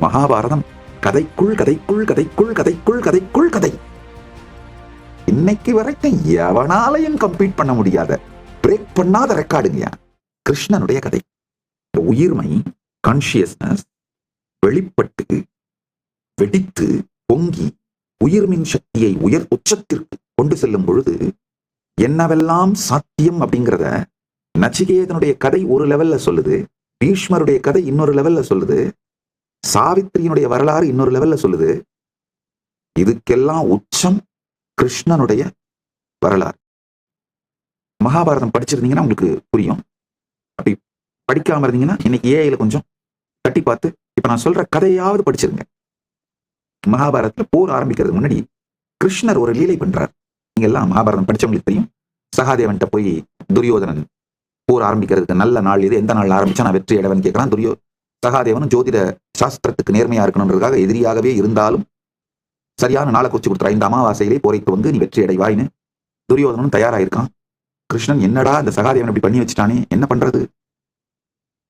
மகாபாரதம். கதைக்குள் கதைக்குள் கதைக்குள் கதைக்குள் கதைக்குள் கதை. இன்னைக்கு வரைக்கும் எவனாலையும் கம்ப்ளீட் பண்ண முடியாத பிரேக் பண்ணாத ரெக்கார்டுங்க கிருஷ்ணனுடைய கதை. உயிர்மை கான்சியஸ்னஸ் வெளிப்பட்டு வெடித்து பொங்கி உயிர்மின் சக்தியை உயர் உச்சத்திற்கு கொண்டு செல்லும் பொழுது என்னவெல்லாம் சாத்தியம் அப்படிங்கிறத நச்சிகேதனுடைய கதை ஒரு லெவல்ல சொல்லுது. பீஷ்மருடைய கதை இன்னொரு லெவல்ல சொல்லுது. சாவித்திரியினுடைய வரலாறு இன்னொரு லெவல்ல சொல்லுது. இதுக்கெல்லாம் உச்சம் கிருஷ்ணனுடைய வரலாறு. மகாபாரதம் படிச்சிருந்தீங்கன்னா உங்களுக்கு புரியும். அப்படி படிக்காம இருந்தீங்கன்னா இன்னைக்கு ஏஐல கொஞ்சம் தட்டி பார்த்து இப்ப நான் சொல்ற கதையாவது படிச்சிருங்க. மகாபாரதத்துல போர் ஆரம்பிக்கிறது முன்னாடி கிருஷ்ணர் ஒரு லீலை பண்றார். நீங்க எல்லாம் மகாபாரதம் படிச்சவங்களுக்கு தெரியும். சகாதேவன்கிட்ட போய் துரியோதனன் போர் ஆரம்பிக்கிறதுக்கு நல்ல நாள் இது எந்த நாள் ஆரம்பிச்சா நான் வெற்றி அடைவன் கேட்கலாம் துரியோ சகாதேவனும் ஜோதிட சாஸ்திரத்துக்கு நேர்மையா இருக்கணுன்றதுக்காக எதிரியாகவே இருந்தாலும் சரியான நாளை குறிச்சு கொடுத்துற இந்த அமாவாசையிலே போரை துவங்கு நீ வெற்றி அடைவாயின்னு. துரியோதனனும் தயாராயிருக்கான். கிருஷ்ணன் என்னடா இந்த சகாதேவன் இப்படி பண்ணி வச்சுட்டானே? என்ன பண்றது?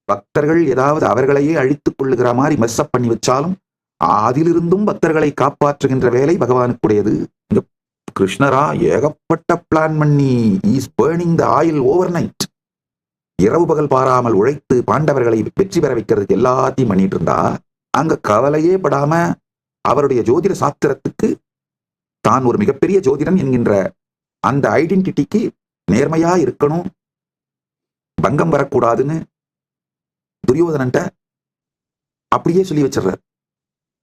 பக்தர்கள் ஏதாவது அவர்களையே அழித்துக் கொள்ளுகிற மாதிரி மெஸ்அப் பண்ணி வச்சாலும் அதிலிருந்தும் பக்தர்களை காப்பாற்றுகின்ற வேலை பகவானுக்குடையது. இந்த கிருஷ்ணரா ஏகப்பட்ட பிளான் பண்ணி. Is burning the oil overnight இரவு பகல் பாராமல் உழைத்து பாண்டவர்களை வெற்றி பெற வைக்கிறதுக்கு எல்லாத்தையும் பண்ணிட்டு இருந்தா அங்க கவலையே படாம அவருடைய ஜோதிட சாஸ்திரத்துக்கு தான் ஒரு மிகப்பெரிய ஜோதிடன் என்கின்ற அந்த ஐடென்டிட்டிக்கு நேர்மையா இருக்கணும் பங்கம் வரக்கூடாதுன்னு துரியோதனன்ட்ட அப்படியே சொல்லி வச்சிடுறார்.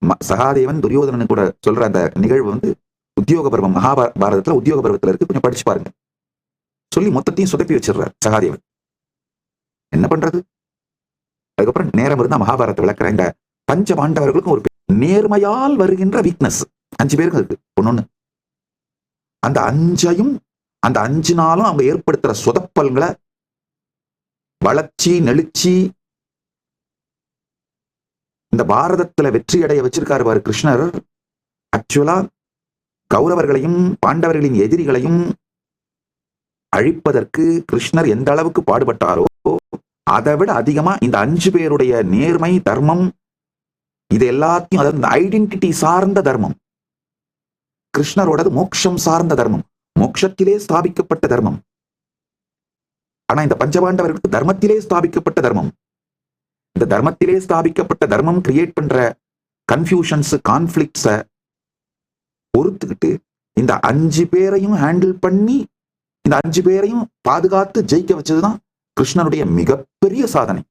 ம- சகாதேவன் துரியோதனன் கூட சொல்ற அந்த நிகழ்வு வந்து உத்தியோக பருவம் மகாபாரதத்துல உத்தியோக பருவத்துல இருக்கு கொஞ்சம் படிச்சு பாருங்க. சொல்லி மொத்தத்தையும் சொதப்பி வச்சிடுறார் சகாதேவன். என்ன பண்றது? அதுக்கப்புறம் நேரம் இருந்தா மகாபாரத்தை விளக்குற இந்த பஞ்ச பாண்டவர்களுக்கும் ஒரு நேர்மையால் வருகின்ற வீக்னஸ் அஞ்சு பேருக்கு இருக்கு. ஒன்னொன்னு அந்த அஞ்சையும் அந்த அஞ்சு நாளும் அவங்க ஏற்படுத்துற சொதப்பல்களை வளர்ச்சி நெளிச்சி இந்த பாரதத்துல வெற்றி அடைய வச்சிருக்காரு பாரு கிருஷ்ணர். ஆக்சுவலா கௌரவர்களையும் பாண்டவர்களின் எதிரிகளையும் அழிப்பதற்கு கிருஷ்ணர் எந்த அளவுக்கு பாடுபட்டாரோ அதை விட அதிகமா இந்த அஞ்சு பேருடைய நேர்மை தர்மம் இது எல்லாத்தையும் அதாவது இந்த ஐடென்டிட்டி சார்ந்த தர்மம். கிருஷ்ணரோடது மோட்சம் சார்ந்த தர்மம். மோட்சத்திலே ஸ்தாபிக்கப்பட்ட தர்மம். ஆனா இந்த பஞ்சபாண்டவர்களுக்கு தர்மத்திலே ஸ்தாபிக்கப்பட்ட தர்மம். இந்த தர்மத்திலே ஸ்தாபிக்கப்பட்ட தர்மம் கிரியேட் பண்ற கன்ஃபியூஷன்ஸ் கான்ஃபிளிக்ஸ பொறுத்துக்கிட்டு இந்த அஞ்சு பேரையும் ஹேண்டில் பண்ணி இந்த அஞ்சு பேரையும் பாதுகாத்து ஜெயிக்க வச்சதுதான் கிருஷ்ணனுடைய மிகப்பெரிய சாதனை.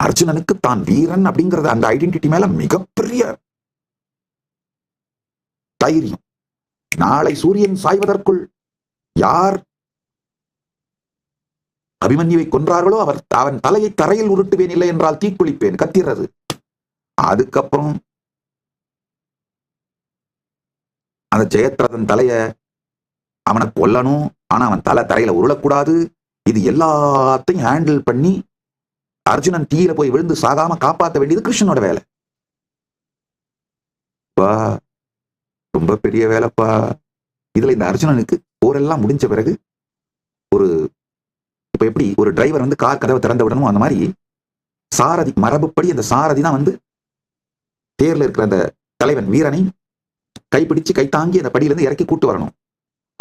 அர்ஜுனனுக்கு தான் வீரன் அப்படிங்கறது அந்த ஐடென்டிட்டி மேல மிகப்பெரிய தைரியம். நாளை சூரியன் சாய்வதற்குள் யார் அபிமன்யுவை கொன்றார்களோ அவர் அவன் தலையை தரையில் உருட்டுவேன் இல்லை என்றால் தீக்குளிப்பேன் கத்திறது அதுக்கப்புறம் அந்த ஜெயத்ரதன் தலைய அவனை கொல்லணும். ஆனா அவன் தலை தரையில உருளக்கூடாது. இது எல்லாத்தையும் ஹேண்டில் பண்ணி அர்ஜுனன் தீயில போய் விழுந்து சாகாம காப்பாற்ற வேண்டியது கிருஷ்ணனோட வேலை. பா ரொம்ப பெரிய வேலைப்பா. இதுல இந்த அர்ஜுனனுக்கு போரெல்லாம் முடிஞ்ச பிறகு ஒரு இப்ப எப்படி ஒரு டிரைவர் வந்து கார் கதவை திறந்து விடணும் அந்த மாதிரி சாரதி மரபுப்படி அந்த சாரதி தான் வந்து தேர்ல இருக்கிற அந்த தலைவன் வீரனை கைப்பிடிச்சு கை தாங்கி அந்த படியில இருந்து இறக்கி கூட்டு வரணும்.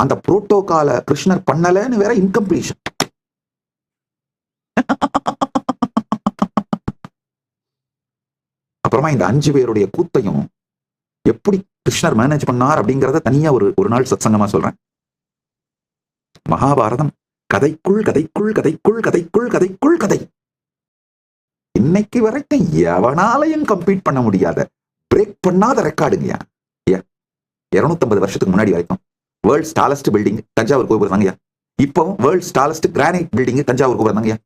அந்த புரோட்டோகால கிருஷ்ணர் பண்ணலன்னு வேற இன்கம்ப்ளீஷன் அப்புறமா இந்த அஞ்சு பேருடைய கூத்தையும் எப்படி கிருஷ்ணர் மேனேஜ் பண்ணார் அப்படிங்கறத தனியா ஒரு ஒரு நாள் சத்சங்கமா சொல்றேன். மகாபாரதம் கதைக்குள் கதைக்குள் கதைக்குள் கதைக்குள் கதைக்குள் கதை. இன்னைக்கு வரைக்கும் எவனாலையும் கம்ப்ளீட் பண்ண முடியாத பிரேக் பண்ணாத ரெக்கார்டுங்கய்யா இருநூத்தி இருநூத்தம்பது வருஷத்துக்கு முன்னாடி வரைக்கும். வேர்ல்ட் ஸ்டாலஸ்ட் பில்டிங் தஞ்சாவூர் கோபுரம் தாங்கய்யா. இப்போ world tallest granite building Thanjavur கோபுரம் தாங்கய்யா.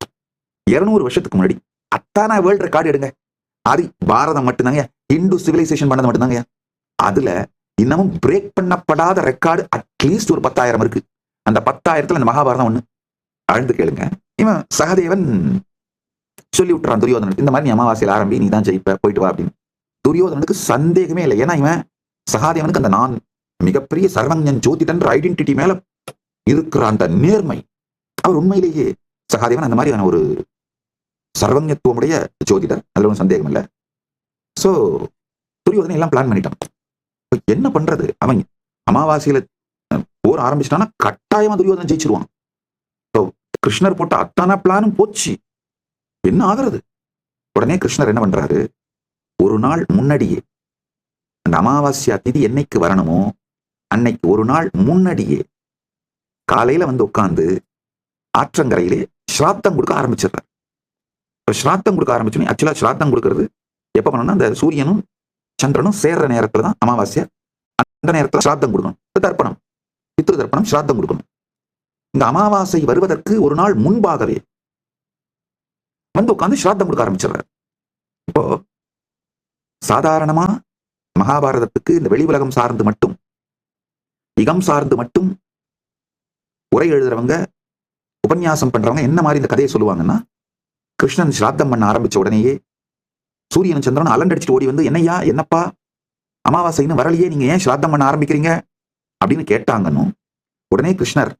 இருநூறு வருஷத்துக்கு முன்னாடி அத்தானா வேர்ல்ட் ரெக்கார்டு எடுங்க. அது பாரதம் மட்டும்தாங்க இந்து சிவிலைசேஷன் பண்ணது மட்டும்தாங்க அதுல இன்னமும் பிரேக் பண்ணப்படாத ரெக்கார்டு அட்லீஸ்ட் ஒரு பத்தாயிரம் இருக்கு. அந்த பத்தாயிரத்துல இந்த மகாபாரதம் ஒண்ணு. அழுந்து கேளுங்க. இவன் சகதேவன் சொல்லி விட்டுறான் துரியோதனன். இந்த மாதிரி நீ அமாவாசையில் ஆரம்பி நீ தான் ஜெயிப்ப போயிட்டு வா அப்படின்னு. துரியோதனனுக்கு சந்தேகமே இல்லை. ஏன்னா இவன் சகாதேவனுக்கு அந்த நான் மிகப்பெரிய சர்வஞன் ஜோதிடன்ற ஐடென்டிட்டி மேல இருக்கிற அந்த நேர்மை. அவர் உண்மையிலேயே சகாதேவன் அந்த மாதிரியான ஒரு சர்வஞத்துவமுடைய ஜோதிடர். அதில் ஒன்றும் சந்தேகம் இல்லை. ஸோ துரியோதனை எல்லாம் பிளான் பண்ணிட்டான். என்ன பண்றது? அவன் அமாவாசையில போர் ஆரம்பிச்சிட்டான்னா கட்டாயமா துரியோதனை ஜெயிச்சிருவான். ஸோ கிருஷ்ணர் போட்ட அத்தான பிளானும் போச்சு. என்ன ஆகுறது? உடனே கிருஷ்ணர் என்ன பண்றாரு? ஒரு நாள் முன்னாடியே அந்த அமாவாசையா திதி என்னைக்கு வரணுமோ அன்னைக்கு ஒரு நாள் முன்னாடியே காலையில வந்து உட்காந்து ஆற்றங்கரையிலே ஸ்ராத்தம் கொடுக்க ஆரம்பிச்சிடுறார். இப்போ ஸ்ராத்தம் கொடுக்க ஆரம்பிச்சோன்னே ஆக்சுவலா ஸ்ராத்தம் கொடுக்கறது எப்போ பண்ணணும்னா அந்த சூரியனும் சந்திரனும் சேர்ற நேரத்தில் தான் அமாவாஸ்யா அந்த நேரத்தில் ஸ்ராத்தம் கொடுக்கணும். தர்ப்பணம் பித்ரு தர்ப்பணம் ஸ்ராத்தம் கொடுக்கணும். இந்த அமாவாசை வருவதற்கு ஒரு நாள் முன்பாகவே வந்து உட்காந்து ஸ்ராத்தம் கொடுக்க ஆரம்பிச்சிடுறார். இப்போ சாதாரணமா மகாபாரதத்துக்கு இந்த வெளி உலகம் சார்ந்து மட்டும் இகம் சார்ந்து மட்டும் உரை எழுதுறவங்க உபன்யாசம் பண்றவங்க என்ன மாதிரி இந்த கதையை சொல்லுவாங்கன்னா கிருஷ்ணன் ஸ்ராத்தம் பண்ண ஆரம்பிச்ச உடனேயே சூரியன் சந்திரன் அலண்டடிச்சிட்டு ஓடி வந்து என்னையா என்னப்பா? அமாவாசைன்னு வரலையே நீங்க ஏன் ஸ்ராத்தம் பண்ண ஆரம்பிக்கிறீங்க? அப்படின்னு கேட்டாங்கன்னு உடனே கிருஷ்ணர்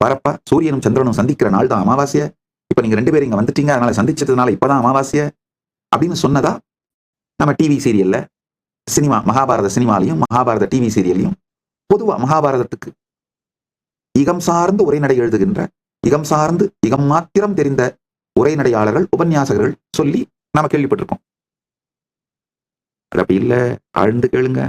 வரப்பா சூரியனும் சந்திரனும் சந்திக்கிற நாள் தான் அமாவாசைய. இப்ப நீங்க ரெண்டு பேரும் இங்க வந்துட்டீங்க அதனால சந்திச்சதுனால இப்பதான் அமாவாசைய. அப்படின்னு சொன்னதா நம்ம டிவி சீரியல்ல சினிமா மகாபாரத சினிமாலையும் மகாபாரத டிவி சீரியல்லையும் பொதுவா மகாபாரதத்துக்கு. இகம் சார்ந்து உரைநடை எழுதுகின்ற இகம் சார்ந்து இகம் மாத்திரம் தெரிந்த உரைநடையாளர்கள் உபன்யாசகர்கள் சொல்லி நாம கேள்விப்பட்டிருக்கோம். அது அப்படி இல்ல ஆழ்ந்து கேளுங்க.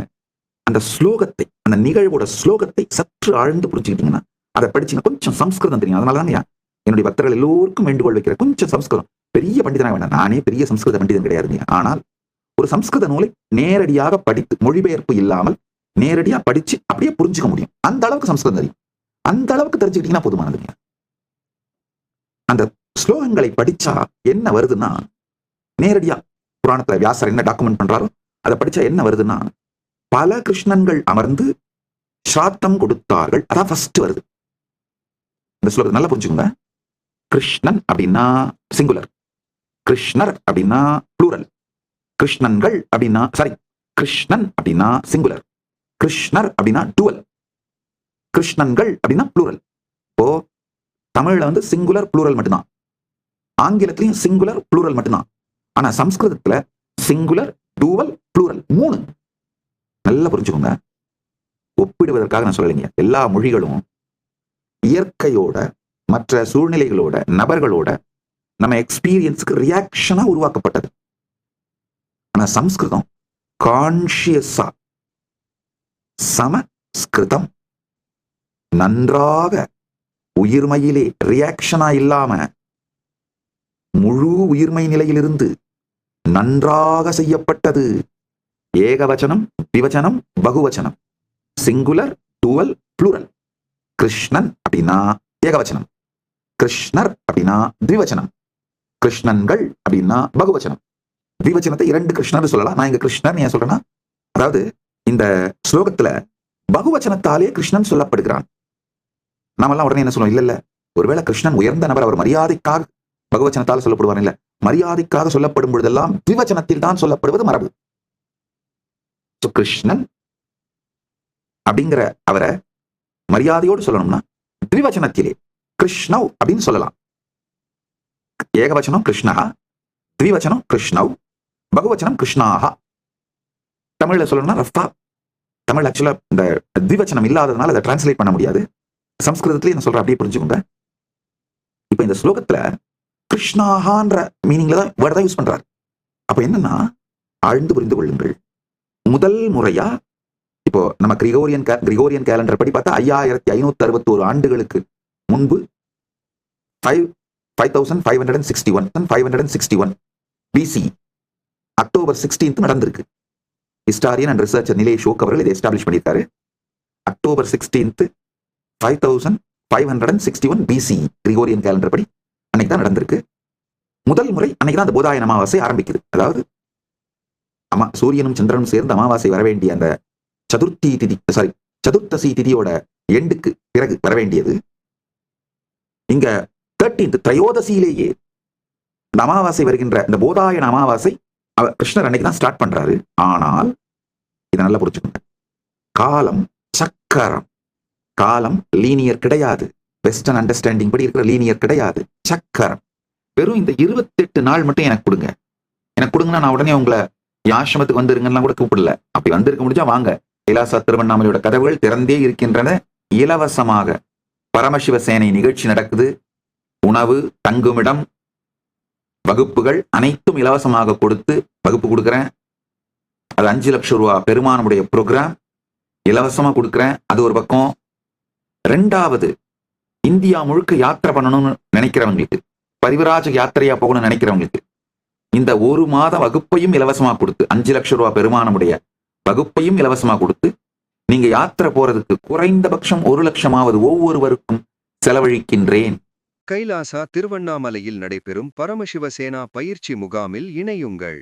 அந்த ஸ்லோகத்தை அந்த நிகழ்வோட ஸ்லோகத்தை சற்று ஆழ்ந்து புரிஞ்சுக்கிட்டீங்கன்னா அதை படிச்சீங்கன்னா கொஞ்சம் சம்ஸ்கிருதம் தெரியும். அதனால தாங்க என்னுடைய பக்தர்கள் எல்லோருக்கும் வேண்டுகோள் வைக்கிற கொஞ்சம் சம்ஸ்கிருதம். பெரிய பண்டிதனாக வேண்டாம். நானே பெரிய சம்ஸ்கிருத பண்டிதன் கிடையாதுங்க ஆனால் ஒரு சம்ஸ்கிருத நூலை நேரடியாக படித்து மொழிபெயர்ப்பு இல்லாமல் நேரடியா படிச்சு அப்படியே புரிஞ்சுக்க முடியும். அந்த அளவுக்கு சம்ஸ்கிருதம் தெரியும். அந்த அளவுக்கு தெரிஞ்சுக்கிட்டீங்கன்னா போதுமானதுங்க அந்த ஸ்லோகங்களை படிச்சா என்ன வருதுன்னா நேரடியா புராணத்துல வியாசர் என்ன டாக்குமெண்ட் பண்றாரோ அதை படிச்சா என்ன வருதுன்னா பல கிருஷ்ணன்கள் அமர்ந்து ஸ்ராத்தம் கொடுத்தார்கள். அதான் ஃபர்ஸ்ட் வருது. இந்த ஸ்லோகத்தை நல்லா புரிஞ்சுக்கோங்க. கிருஷ்ணன் அப்படின்னா சிங்குலர் கிருஷ்ணர் அப்படின்னா ப்ளூரல் கிருஷ்ணன்கள் அப்படின்னா சாரி கிருஷ்ணன் அப்படின்னா சிங்குலர் கிருஷ்ணர் அப்படின்னா டுவல் கிருஷ்ணன்கள் அப்படின்னா ப்ளூரல் இப்போ தமிழ்ல வந்து சிங்குலர் ப்ளூரல் மட்டும்தான். ஆங்கிலத்திலையும் சிங்குலர் ப்ளூரல் மட்டும்தான். ஆனா சம்ஸ்கிருதத்துல சிங்குலர் டூவல் ப்ளூரல் மூணு. நல்லா புரிஞ்சுக்கோங்க. ஒப்பிடுவதற்காக நான் சொல்லலைங்க. எல்லா மொழிகளும் இயற்கையோட மற்ற சூழ்நிலைகளோட நபர்களோட நம்ம எக்ஸ்பீரியன்ஸுக்கு ரியாக்ஷனா உருவாக்கப்பட்டது. ஆனா சம்ஸ்கிருதம் கான்சியஸா சமஸ்கிருதம். நன்றாக உயிர்மையிலே ரியாக்ஷனா இல்லாம முழு உயிர்மை நிலையிலிருந்து நன்றாக செய்யப்பட்டது. ஏகவச்சனம் விவச்சனம் பகுவச்சனம். சிங்குலர் டுவல் ப்ளூரல் கிருஷ்ணன் அப்படின்னா ஏகவச்சனம். கிருஷ்ணர் அப்படின்னா திவிவச்சனம் கிருஷ்ணன்கள் அப்படின்னா பகுவச்சனம். திவிவச்சனத்தை இரண்டு கிருஷ்ணர் சொல்லலாம். நான் இங்க கிருஷ்ணர் ஏன் சொல்றேன்னா அதாவது இந்த ஸ்லோகத்துல பகுவச்சனத்தாலே கிருஷ்ணன் சொல்லப்படுகிறான். நாமெல்லாம் உடனே என்ன சொல்லுவோம்? இல்ல இல்ல ஒருவேளை கிருஷ்ணன் உயர்ந்த நபர் அவர் மரியாதைக்காக பகவச்சனத்தால் சொல்லப்படுவார் இல்ல? மரியாதைக்காக சொல்லப்படும் பொழுதெல்லாம் திவச்சனத்தில் தான் சொல்லப்படுவது மரபு. கிருஷ்ணன் அப்படிங்கிற அவரை மரியாதையோடு சொல்லணும்னா திவிவச்சனத்திலே கிருஷ்ணவ் அப்படின்னு சொல்லலாம். ஏகவச்சனம் கிருஷ்ணா திவிவச்சனம் கிருஷ்ணவ் பகுவச்சனம் கிருஷ்ணாகா தமிழ்ல சொல்லணும்னா ரஃபா தமிழ் ஆக்சுவலா இந்த திவச்சனம் இல்லாததுனால அதை டிரான்ஸ்லேட் பண்ண முடியாது. சம்ஸ்கிருதத்திலேயே நான் சொல்றேன் அப்படியே புரிஞ்சுக்கோங்க. இப்போ இந்த ஸ்லோகத்துல கிருஷ்ணாகான்ற மீனிங்ல தான் வேர்ட் தான் யூஸ் பண்றாரு. அப்போ என்னன்னா ஆழ்ந்து புரிந்து கொள்ளுங்கள். முதல் முறையா இப்போ நம்ம கிரிகோரியன் கே- கிரிகோரியன் கேலண்டர் படி பார்த்தா ஐயாயிரத்தி ஐநூத்தி அறுபத்தோரு ஆண்டுகளுக்கு முன்பு five five thousand five hundred sixty one five hundred sixty one BC October sixteenth நடந்திருக்கு. Historian and researcher Nilesh Oak அவர்கள் இதை எஸ்டாப்ளிஷ் பண்ணியிருக்காரு. October sixteenth five thousand five hundred and sixty one BC Gregorian calendar படி அன்னைக்கு தான் நடந்திருக்கு. முதல் முறை அன்னைக்கு தான் அந்த போதாயன அமாவாசை ஆரம்பிக்குது. அதாவது அமா சூரியனும் சந்திரனும் சேர்ந்து அமாவாசை வர வேண்டிய அந்த சதுர்த்தி திதி சாரி சதுர்த்தசி திதியோட எண்டுக்கு பிறகு வர வேண்டியது. இங்க தேர்டீன்த் திரையோதசியிலேயே இந்த அமாவாசை வருகின்ற இந்த போதாயன அமாவாசை அவர் கிருஷ்ணர் அன்னைக்கு தான் ஸ்டார்ட் பண்றாரு. ஆனால் இதை நல்லா புரிஞ்சுக்கோங்க காலம் சக்கரம். காலம் லீனியர் கிடையாது. வெஸ்டர்ன் அண்டர்ஸ்டாண்டிங் படி இருக்கிற லீனியர் கிடையாது. சக்கரம். வெறும் இந்த இருபத்தெட்டு நாள் மட்டும் எனக்கு கொடுங்க. எனக்கு கொடுங்கன்னா நான் உடனே உங்களை என் ஆசிரமத்துக்கு வந்துருங்கலாம் கூட கூப்பிடல. அப்படி வந்திருக்க முடிஞ்சா வாங்க. கைலாசா திருவண்ணாமலையோட கதவுகள் திறந்தே இருக்கின்றன. இலவசமாக பரமசிவ சேனை நிகழ்ச்சி நடக்குது. உணவு தங்குமிடம் வகுப்புகள் அனைத்தும் இலவசமாக கொடுத்து வகுப்பு கொடுக்குறேன். அது அஞ்சு லட்சம் ரூபா பெருமானுடைய ப்ரோக்ராம் இலவசமா கொடுக்குறேன். அது ஒரு பக்கம். ரெண்டாவது இந்தியா முழுக்க யாத்திரை பண்ணணும்னு நினைக்கிறவங்களுக்கு பரிவராஜ யாத்திரையா போகணும்னு நினைக்கிறவங்களுக்கு இந்த ஒரு மாத வகுப்பையும் இலவசமா கொடுத்து அஞ்சு லட்சம் ரூபா பெருமானமுடைய வகுப்பையும் இலவசமா கொடுத்து நீங்க யாத்திரை போறதுக்கு குறைந்தபட்சம் ஒரு லட்சமாவது ஒவ்வொருவருக்கும் செலவழிக்கின்றேன். கைலாசா திருவண்ணாமலையில் நடைபெறும் பரமசிவசேனா பயிற்சி முகாமில் இணையுங்கள்.